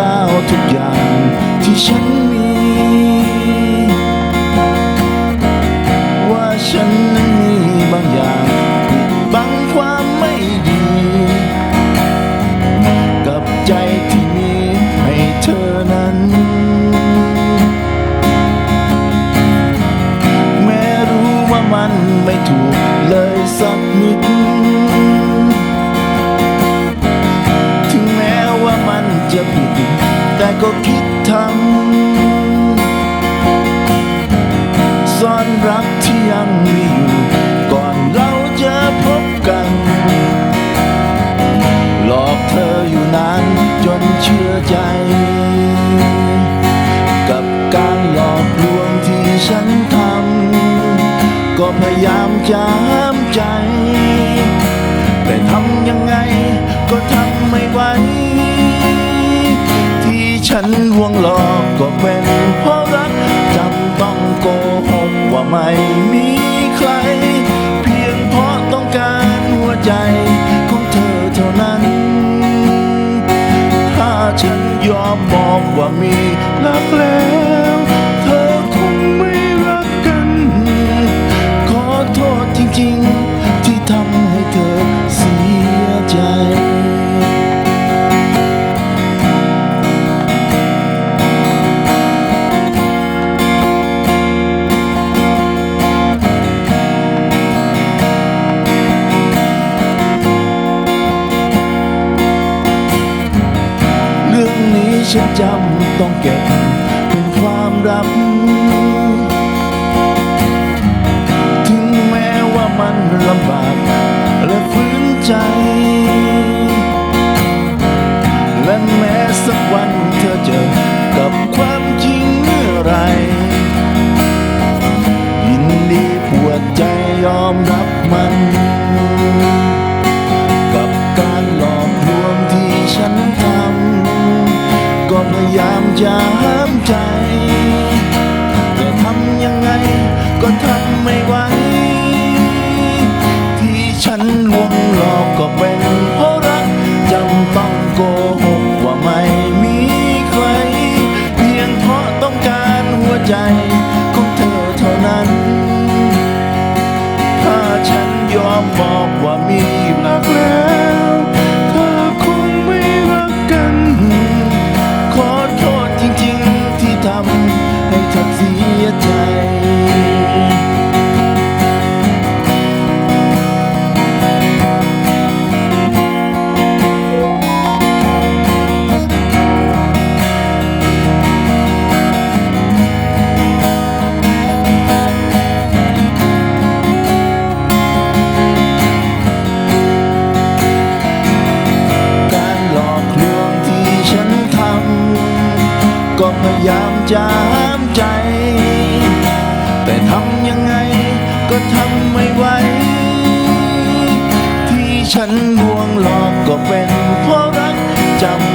ล้วทุกอย่างที่ฉันมี ก็คิดทำซ่อนรักที่ยังมีอยู่ก่อนเราจะพบกัน หลอกเธออยู่นานจนเชื่อใจ กับการหลอกลวงที่ฉันทำก็พยายามจะห้ามใจ ฉันลวงหลอกก็เป็นเพราะรักจำต้องโกหกว่าไม่มีใคร เพียงเพราะต้องการหัวใจของเธอเท่านั้น ถ้าฉันยอมบอกว่ามีรักแล้ว ฉันจำต้องเก็บ จะห้ามใจ แต่ทำยังไงก็ทำไม่ไหว ที่ฉันลวงหลอกก็เป็นเพราะรักจำต้องโกหกว่าไม่มีใคร เพียงเพราะต้องการหัวใจ ยใจ การหลอกลวงที่ฉันทำก็พยายามจามใจ ทำยังไงก็ทำไม่ไหว ที่ฉันลวงหลอกก็เป็นเพราะรักจำต้อง